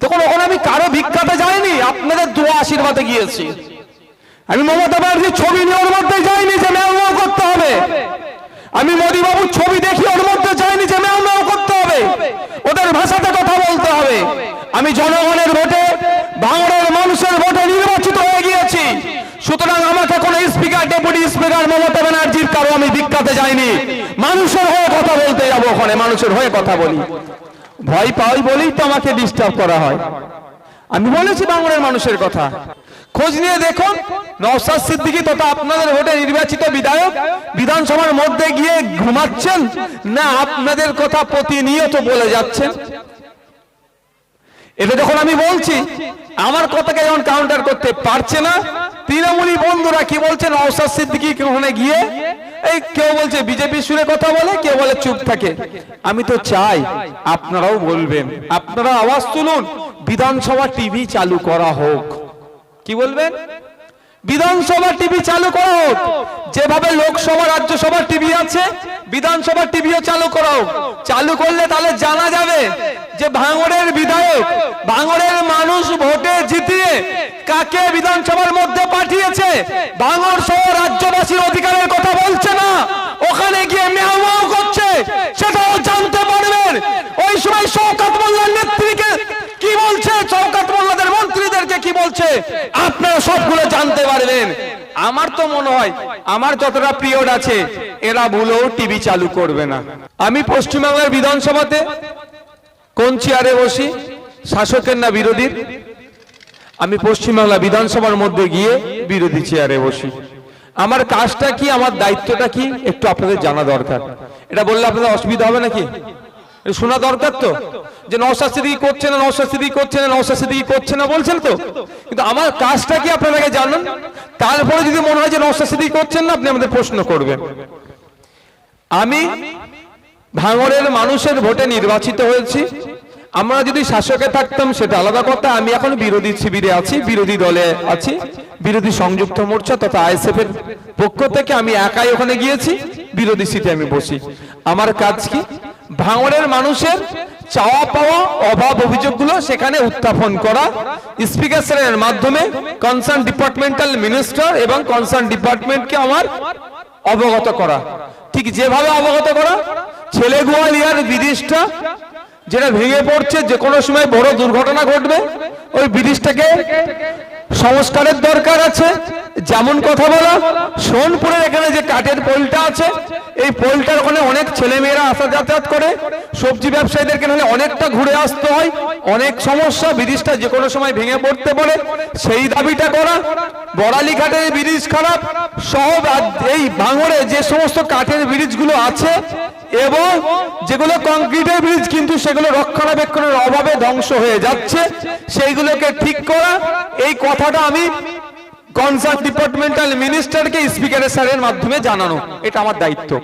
তখন ওখানে আমি কারও ভিক্ষাতে যাইনি, আপনাদের দোয়া আশীর্বাদে গিয়েছি। আমি মমতা ব্যানার্জির ছবি নিয়ে ওর মধ্যে যাইনি যে ম্যাও করতে হবে। আমি মোদীবাবুর ছবি দেখি, ওর মধ্যে যাইনি যে ম্যাও করতে হবে। ওদের ভাষাতে কথা বলতে হবে। আমি জনগণের ভোটে, বাংলার মানুষের ভোটে নির্বাচিত হয়ে গিয়েছি। সুতরাং আমাকে কোনো স্পিকার, ডেপুটি স্পিকার মমতা ব্যানার্জির কারও আমি ভিক্ষাতে যাইনি। মানুষের হয়ে কথা বলতে যাব ওখানে, মানুষের হয়ে কথা বলি। ভয় পাই বলেই তো আমাকে ডিস্টার্ব করা হয়। আমি বলেছি বাংলার মানুষের কথা। খোঁজ নিয়ে দেখুন নওসাদ সিদ্দিকী তথা আপনাদের ভোটে নির্বাচিত বিধায়ক বিধানসভার মধ্যে গিয়ে ঘুমাচ্ছেন না আপনাদের কথা প্রতিনিয়ত বলে যাচ্ছেন? এটা যখন আমি বলছি, আমার কথাকে যখন কাউন্টার করতে পারছে না, তৃণমূলী বন্ধুরা কি বলছেন নওসাদ সিদ্দিকী ওখানে গিয়ে এই কেউ বলছে, বিজেপি সুরে কথা বলে, কেউ বলে চুপ থাকে। আমি তো চাই আপনারাও বলবেন। আপনারা আওয়াজ তুলুন। বিধানসভা টিভি চালু করা হোক। কি বলবেন? বিধানসভা টিভি চালু করা হোক। যেভাবে লোকসভা, রাজ্যসভা টিভি আছে, বিধানসভা টিভিও চালু করা হোক। চালু করলে তাহলে জানা যাবে যে ভাঙড়ের বিধায়ক, ভাঙড়ের মানুষ ভোটে জিতিয়ে কাকে বিধানসভার মধ্যে পাঠিয়েছে? ভাঙড় সহ রাজ্যবাসীর অধিকারের কথা বলছে না। ওখানে গিয়ে মেয়াও করছে, সেটাও জানতে পারবেন। ওই সময় শওকাত মোল্লার নেত্রীকে কি বলছে? শওকাত মোল্লাদের মন্ত্রীদেরকে কি বলছে? আপনারা সবগুলো জানতে পারবেন। আমার তো মনে হয়, আমার যতটা পিরিয়ড আছে, এরা ভুলেও টিভি চালু করবে না। আমি পশ্চিমবাংলার বিধানসভাতে কোন চেয়ারে বসি? শাসকের না বিরোধীর? আমি পশ্চিমবাংলা বিধানসভার মধ্যে গিয়ে বিরোধী চেয়ারে বসি। আমার কাজটা কি, আমার দায়িত্বটা কি, একটু আপনাদের জানা দরকার। এটা বললে আপনাদের অসুবিধা হবে নাকি? শোনা দরকার তো? যে নওশাদ সিদ্দিকী করছে না, নওশাদ সিদ্দিকী করছে না, নওশাদ সিদ্দিকী করছে না বলছেন তো? কিন্তু আমার কাজটা কি, আপনারা জানেন। তারপরে যদি মনে হয় যে নওশাদ সিদ্দিকী করছেন না, আপনি আমাদের প্রশ্ন করবেন। আমি ভাঙরের মানুষের ভোটে নির্বাচিত হয়েছি। আমরা যদি শাসকে থাকতাম, সেটা আলাদা কথা। আমি এখন বিরোধী শিবিরে আছি, বিরোধী দলে আছি, বিরোধী সংযুক্ত মোর্চা তথা আইএসএফ এর পক্ষ থেকে আমি একাই ওখানে গিয়েছি, বিরোধী সিটে আমি বসি। আমার কাজ কি? ভাঙড়ের মানুষের চাওয়া পাওয়া, অভাব অভিযোগগুলো সেখানে উত্থাপন করা স্পিকার মাধ্যমে কনসার্ন ডিপার্টমেন্টাল মিনিস্টার এবং কনসার্ন ডিপার্টমেন্টকে আমার অবগত করা। ঠিক যেভাবে অবগত করা ছেলে গোয়ালিয়ার ব্রিজটা যেটা ভেঙে পড়ছে, যে কোনো সময় বড় দুর্ঘটনা ঘটবে, ওই ব্রিজটাকে সংস্কারের দরকার আছে। যেমন কথা বলা, সোনপুরের এখানে যে কাঠের পোলটা আছে, এই পোলটার ওখানে অনেক ছেলেমেয়েরা আসা যাতায়াত করে। সবজি ব্যবসায়ীদেরকে নাহলে অনেকটা ঘুরে আসতে হয়। অনেক সমস্যা ব্রিজটা যে কোনো সময় ভেঙে পড়তে পারে। সেই দাবিটা করা, বড়ালি ঘাটের ব্রিজ খারাপ আদ- এই ভাঙড়ে যে সমস্ত কাঠের ব্রিজগুলো আছে এবং যেগুলো কংক্রিটের ব্রিজ, কিন্তু সেগুলো রক্ষণাবেক্ষণের অভাবে ধ্বংস হয়ে যাচ্ছে, সেইগুলোকে ঠিক করা। এই কথাটা আমি কনসার্ন ডিপার্টমেন্টাল মিনিস্টারকে স্পিকারের স্যারের মাধ্যমে জানানো, এটা আমার দায়িত্ব।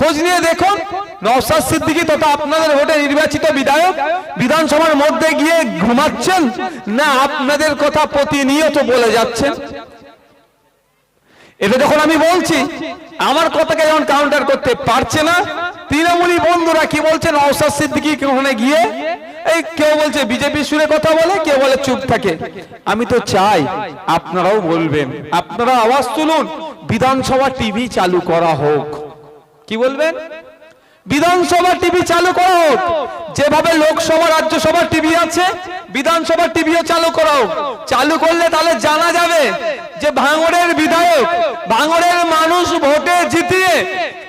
খোঁজ নিয়ে দেখুন। নওসাদ সিদ্দিকী তথা আপনাদের ভোটে নির্বাচিত বিধায়ক, বিধানসভার মধ্যে গিয়ে ঘুমাচ্ছেন? না, আপনাদের কথা প্রতিনিয়ত বলে যাচ্ছেন। এটা যখন আমি বলছি, আমার কথাকে যখন কাউন্টার করতে পারছে না। তৃণমূলী বন্ধুরা কি বলছেন নওসাদ সিদ্দিকী ওখানে গিয়ে? এই কেউ বলছে, বিজেপি সুরে কথা বলে, কেউ বলে চুপ থাকে। আমি তো চাই আপনারাও বলবেন। আপনারা আওয়াজ তুলুন। বিধানসভা টিভি চালু করা হোক। কি বলবেন? বিধানসভা টিভি চালু করা যেভাবে লোকসভা, রাজ্যসভা টিভি আছে, বিধানসভা টিভিও চালু করা চালু করলে তাহলে জানা যাবে যে ভাঙড়ের বিধায়ক, ভাঙড়ের মানুষ ভোটে জিতিয়ে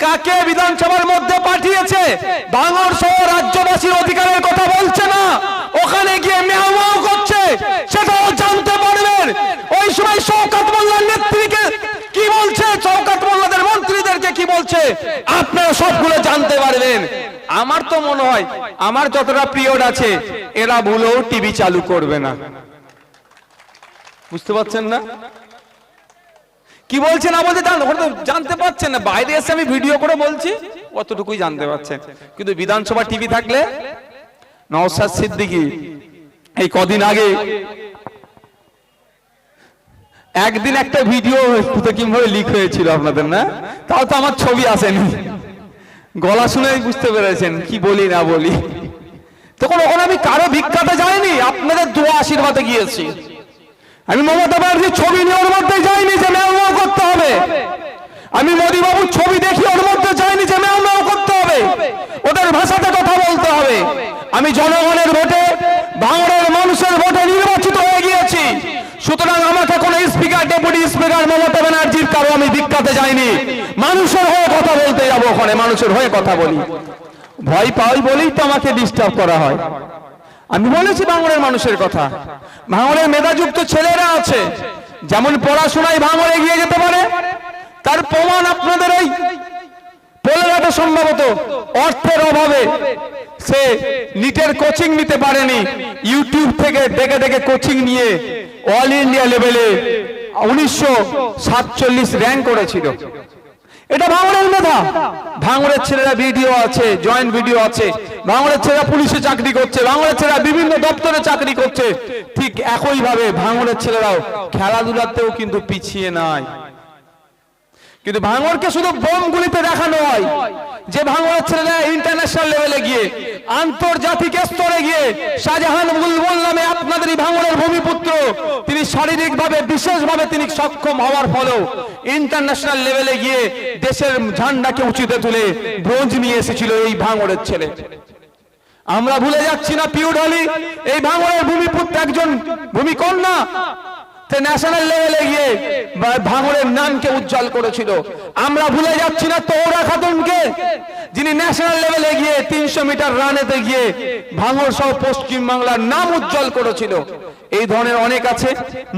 কাকে বিধানসভার মধ্যে পাঠিয়েছে? ভাঙড় সহ রাজ্যবাসীর অধিকারের কথা বলছে না। ওখানে গিয়ে মেয়াও করছে। সেটাও জানতে পারবেন ওই সময় শওকাত মোল্লার নেত্রীকে কি বলছে শওকাত মোল্লাদের বলছে আপনারা সবগুলো জানতে পারবেন। আমার তো মনে হয়, আমার যতটা পিরিয়ড আছে, এরা ভুলেও টিভি চালু করবে না। বুঝতে পারছেন না? কি বলছে না বলছে জান- ওখানে তো জানতে পারছেন না। বাইরে এসে আমি ভিডিও করে বলছি, অতটুকুই জানতে পারছেন। কিন্তু বিধানসভা টিভি থাকলে নওসাদ সিদ্দিকী, এই কদিন আগে একদিন একটা ভিডিও কীভাবে লিক হয়েছিল আপনাদের, না? তাও তো আমার ছবি আসেনি। গলা শুনেই বুঝতে পেরেছেন, কি বলি, না বলি। তখন ওখানে আমি কারও ভিক্ষাতে যাইনি আপনার শোনাতে গিয়েছি। আমি মমতা ব্যানার্জির ছবি নিয়ে ওর মধ্যে যাইনি যে ম্যাও করতে হবে। আমি মোদী বাবুর ছবি দেখি ওর মধ্যে যাইনি যে ম্যাও করতে হবে। ওদের ভাষাতে কথা বলতে হবে। আমি জনগণের ভোটে, বাংলার মানুষের ভোটে নির্বাচিত সুতরাং আমাকে কোনো স্পিকার, ডেপুটি স্পিকার মমতা ব্যানার্জির কারও আমি বিখ্যাতে যাইনি। মানুষের হয়ে কথা বলতে যাব ওখানে, মানুষের হয়ে কথা বলি। ভয় পাই বলেই তো আমাকে ডিস্টার্ব করা হয়। আমি বলেছি ভাঙড়ের মানুষের কথা। ভাঙড়ের মেধাযুক্ত ছেলেরা আছে, যেমন পড়াশোনায় ভাঙড়ে এগিয়ে যেতে পারে, তার প্রমাণ আপনাদের এই পোলেরাতে সম্ভবত অর্থের অভাবে সে নিটের কোচিং নিতে পারেনি। ইউটিউব থেকে দেখে দেখে কোচিং নিয়ে অল ইন্ডিয়া লেভেলে উনিশশো সাতচল্লিশ র্যাঙ্ক করেছিল। এটা ভাঙড়ের মেধা। ভাঙড়ের ছেলেরা ভিডিও আছে জয়েন্ট ভিডিও আছে। ভাঙড়ের ছেলেরা পুলিশে চাকরি করছে, ভাঙড়ের ছেলেরা বিভিন্ন দপ্তরে চাকরি করছে। ঠিক একইভাবে ভাঙড়ের ছেলেরাও খেলাধুলাতেও কিন্তু পিছিয়ে নাই। কিন্তু ভাঙড়কে শুধু বোমগুলিতে দেখানো হয়। যে ভাঙড়ের ছেলেরা ইন্টারন্যাশনাল লেভেলে গিয়ে, আন্তর্জাতিক স্তরে গিয়ে শাহজাহান বুলবুল নামে আপনাদের এই ভাঙড়ের ভূমিপুত্র, তিনি শারীরিকভাবে, বিশেষভাবে তিনি সক্ষম হওয়ার ফলেও ইন্টারন্যাশনাল লেভেলে গিয়ে দেশের ঝান্ডাকে উঁচুতে তুলে ব্রোঞ্জ নিয়ে এসেছিল এই ভাঙড়ের ছেলে। আমরা ভুলে যাচ্ছি না পিউডালি এই ভাঙড়ের ভূমিপুত্র একজন ভূমিকন্যা ন্যাশনাল লেভেলে গিয়ে ভাঙড়ের নামকে উজ্জ্বল করেছিল। আমরা ভুলে যাচ্ছি না তৌরা খাতুনকে, যিনি ন্যাশনাল লেভেলে গিয়ে তিনশো মিটার রানেতে গিয়ে ভাঙড় সহ পশ্চিম বাংলার নাম উজ্জ্বল করেছিল। এই ধরনের অনেক আছে।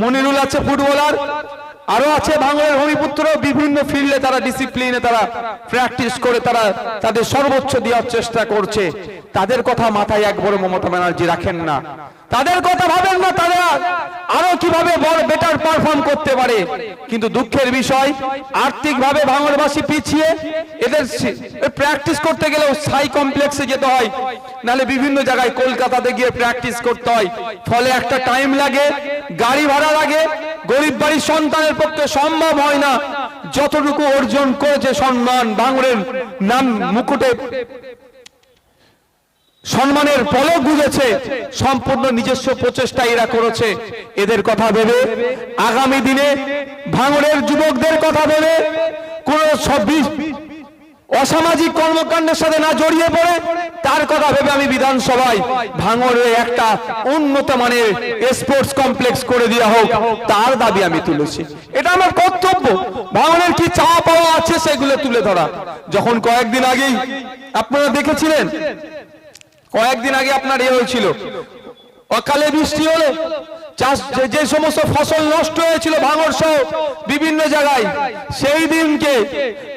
মনিরুল আছে ফুটবলার, আরও আছে ভাঙড়ের ভূমিপুত্র বিভিন্ন ফিল্ডে তারা ডিসিপ্লিনে তারা প্র্যাকটিস করে তারা তাদের সর্বোচ্চ দেওয়ার চেষ্টা করছে। তাদের কথা মাথায় একবার মমতা ব্যানার্জি রাখেন না। তাদের কথা ভাবেন না, তারা আরও কীভাবে বড় বেটার পারফর্ম করতে পারে। কিন্তু দুঃখের বিষয়, আর্থিকভাবে ভাঙড়বাসী পিছিয়ে, এদের প্র্যাকটিস করতে গেলেও সাই কমপ্লেক্সে যেতে হয়। নালে বিভিন্ন জায়গায় কলকাতাতে গিয়ে প্র্যাকটিস করতে হয়। ফলে একটা টাইম লাগে, গাড়ি ভাড়া লাগে, গরিব বাড়ির সন্তানের পক্ষে সম্ভব হয় না। যতটুকু অর্জন করেছে সম্মান ভাঙড়ের নাম মুকুটে সম্মানের পলক বুঝেছে সম্পূর্ণ নিজস্ব প্রচেষ্টা এরা করেছে। এদের কথা ভেবে আগামী দিনে ভাঙড়ের যুবকদের কথা ভেবে কোন অসামাজিক কর্মকাণ্ডের সাথে না জড়িয়ে পড়ে, তার কথা ভেবে আমি বিধানসভায় ভাঙড়ে একটা উন্নত মানের স্পোর্টস কমপ্লেক্স করে দেওয়া হোক, তার দাবি আমি তুলেছি। এটা আমার কর্তব্য। ভাঙড়ের কি চাওয়া পাওয়া আছে সেগুলো তুলে ধরা। যখন কয়েকদিন আগেই আপনারা দেখেছিলেন কয়েকদিন আগে আপনার এ হয়েছিল। অকালে বৃষ্টি হলো। চাষ যে- সমস্ত ফসল নষ্ট হয়েছিল ভাঙড় সহ বিভিন্ন জায়গায়, সেই দিনকে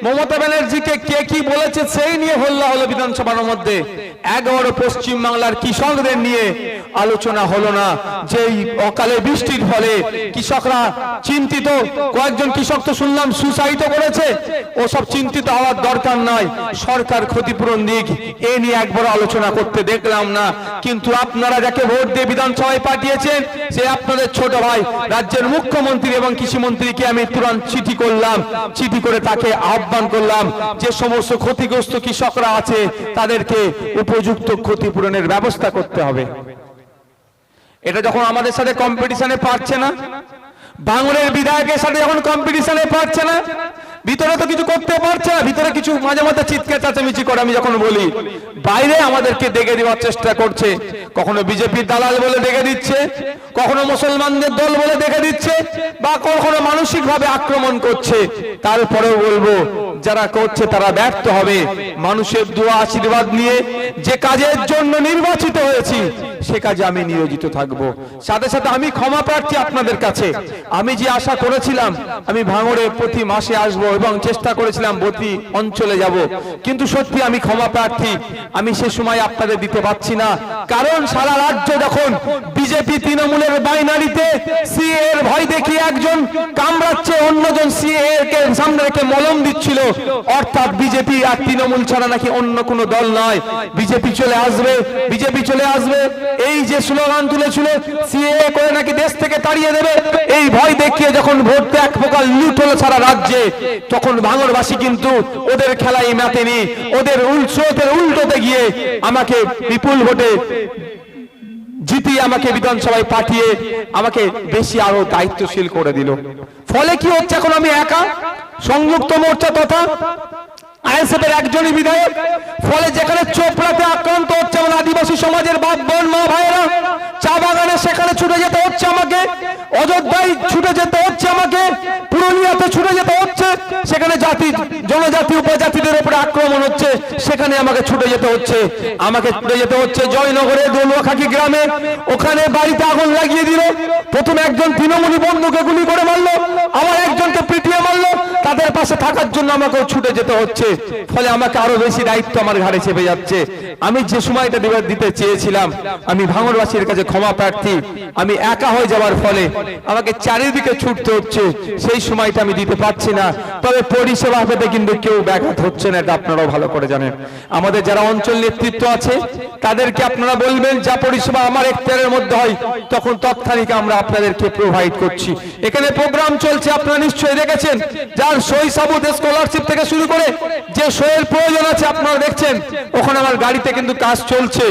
মমতা ব্যানার্জিকে কে কি বলেছে সেই নিয়ে হল্লা হলো বিধানসভার মধ্যে। এগারো পশ্চিম বাংলার কৃষকদের নিয়ে আলোচনা হলো না। যে এই অকালে বৃষ্টির ফলে কৃষকরা চিন্তিত, কয়েকজন কৃষক তো শুনলাম সুসাইড করেছে ওসব চিন্তিত হওয়ার দরকার নাই। সরকার ক্ষতিপূরণ দিক, এ নিয়ে একবার আলোচনা করতে দেখলাম না। কিন্তু আপনারা যাকে ভোট দিয়ে বিধানসভায় পাঠিয়েছেন, সে আপনাদের ছোট ভাই, রাজ্যের মুখ্যমন্ত্রী এবং কৃষিমন্ত্রীকে আমি তুরন্ত চিঠি করলাম, চিঠি করে তাকে আহ্বান করলাম যে সমস্ত ক্ষতিগ্রস্ত কৃষকরা আছে, তাদেরকে উপযুক্ত ক্ষতিপূরণের ব্যবস্থা করতে হবে। এটা যখন আমাদের সাথে কম্পিটিশনে পারছে না, বাংলার বিধায়কের সাথে যখন কম্পিটিশনে পারছে না ভিতরে তো কিছু করতে পারছে না, ভিতরে কিছু মাঝে মাঝে চিৎকার চাচামিচি করে আমি যখন বলি, বাইরে আমাদেরকে ডেকে দেওয়ার চেষ্টা করছে, কখনো বিজেপির দালাল বলে ডেকে দিচ্ছে, কখনো মুসলমানদের দল বলে ডেকে দিচ্ছে, বা কখনো মানসিক ভাবে আক্রমণ করছে, তারপরেও বলব যারা করছে তারা ব্যর্থ হবে। মানুষের দোয়া, আশীর্বাদ নিয়ে যে কাজের জন্য নির্বাচিত হয়েছি, সে কাজে আমি নিয়োজিত থাকব। সাথে সাথে আমি ক্ষমা প্রার্থী আপনাদের কাছে। আমি যে আশা করেছিলাম, আমি ভাঙড়ে প্রতি মাসে আসব এবং চেষ্টা করেছিলাম প্রতি অঞ্চলে যাব। কিন্তু সত্যি আমি ক্ষমা প্রার্থী, আমি সে সময় আপনাদের দিতে পারছি না। কারণ সারা রাজ্য যখন বিজেপি তৃণমূলের বাইনারিতে সিএ এর ভয় দেখিয়ে একজন কামড়াচ্ছে, অন্যজন সিএ কে সামনে রেখে মলম দিচ্ছিল। অর্থাৎ বিজেপি আর তৃণমূল ছাড়া নাকি অন্য কোনো দল নয়। বিজেপি চলে আসবে, বিজেপি চলে আসবে। এই যে স্লোগান তুলেছিল, সিএ করে নাকি দেশ থেকে তাড়িয়ে দেবে। এই ভয় দেখিয়ে যখন ভোট এক প্রকার লুট হলো সারা রাজ্যে। তখন ভাঙরবাসী কিন্তু ওদের খেলায় মেতেনি। ওদের উল্টোতে গিয়ে আমাকে বিপুল ভোটে জিতিয়ে আমাকে বিধানসভায় পাঠিয়ে আমাকে বেশি আরও দায়িত্বশীল করে দিল। ফলে কি হচ্ছে এখন আমি একা? সংযুক্ত মোর্চা তথা আইএসএফের একজনই বিধায়ক। ফলে যেখানে চোপড়াতে আক্রান্ত হচ্ছে আমার আদিবাসী সমাজের বাপ, বোন, মা, ভাইয়েরা, চা বাগানে সেখানে ছুটে যেতে হচ্ছে আমাকে, অযোধ্যায় ছুটে যেতে হচ্ছে আমাকে, পুরুলিয়াতে ছুটে যেতে হচ্ছে, সেখানে জাতি, জনজাতি, উপজাতিদের উপরে আক্রমণ হচ্ছে, সেখানে আমাকে ছুটে যেতে হচ্ছে। আমাকে ছুটে যেতে হচ্ছে জয়নগরে দলুয়াখাকি গ্রামে। ওখানে বাড়িতে আগুন লাগিয়ে দিল। প্রথমে একজন তৃণমূলী বন্ধুকে গুলি করে মারলো। আবার একজনকে পিটিয়ে মারলো। তাদের পাশে থাকার জন্য আমাকেও ছুটে যেতে হচ্ছে। ফলে আমাকে আরও বেশি দায়িত্ব আমার ঘাড়ে চেপে যাচ্ছে। আমি যে সময়টা দিতে চেয়েছিলাম, আমি ভাঙরবাসীর কাছে ক্ষমা প্রার্থী, আমি একা হয়ে যাওয়ার ফলে আমাকে চারিদিকে ছুটতে হচ্ছে, সেই সময়টা আমি দিতে পারছি না। তবে পরিষেবা পেতে কিন্তু কেউ ব্যাঘাত হচ্ছে না, এটা আপনারাও ভালো করে জানেন। আমাদের যারা অঞ্চল নেতৃত্ব আছে, তাদেরকে আপনারা বলবেন, যা পরিষেবা আমার এখতিয়ারের মধ্যে হয়, তখন তৎক্ষণিক আমরা আপনাদেরকে প্রোভাইড করছি। এখানে প্রোগ্রাম চলছে, আপনারা নিশ্চয়ই দেখেছেন, যার সই সাবুত স্কলারশিপ থেকে শুরু করে যে সইয়ের প্রয়োজন আছে, আপনারা দেখছেন। ওখানে আমার গাড়িতে কিন্তু কাজ চলছে।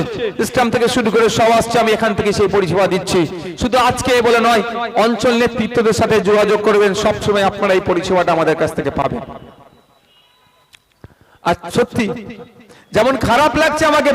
ইসলাম থেকে শুরু করে সব আসছে, আমি এখান থেকে সেই পরিষেবা দিচ্ছি। শুধু আজকে বলে নয়, অঞ্চল নেতৃত্বদের সাথে যোগাযোগ করবেন, সবসময় আপনারা এই পরিষেবাটা আমাদের কাছ থেকে পাবেন। আর সত্যি, যেমন খারাপ লাগছে আমাকে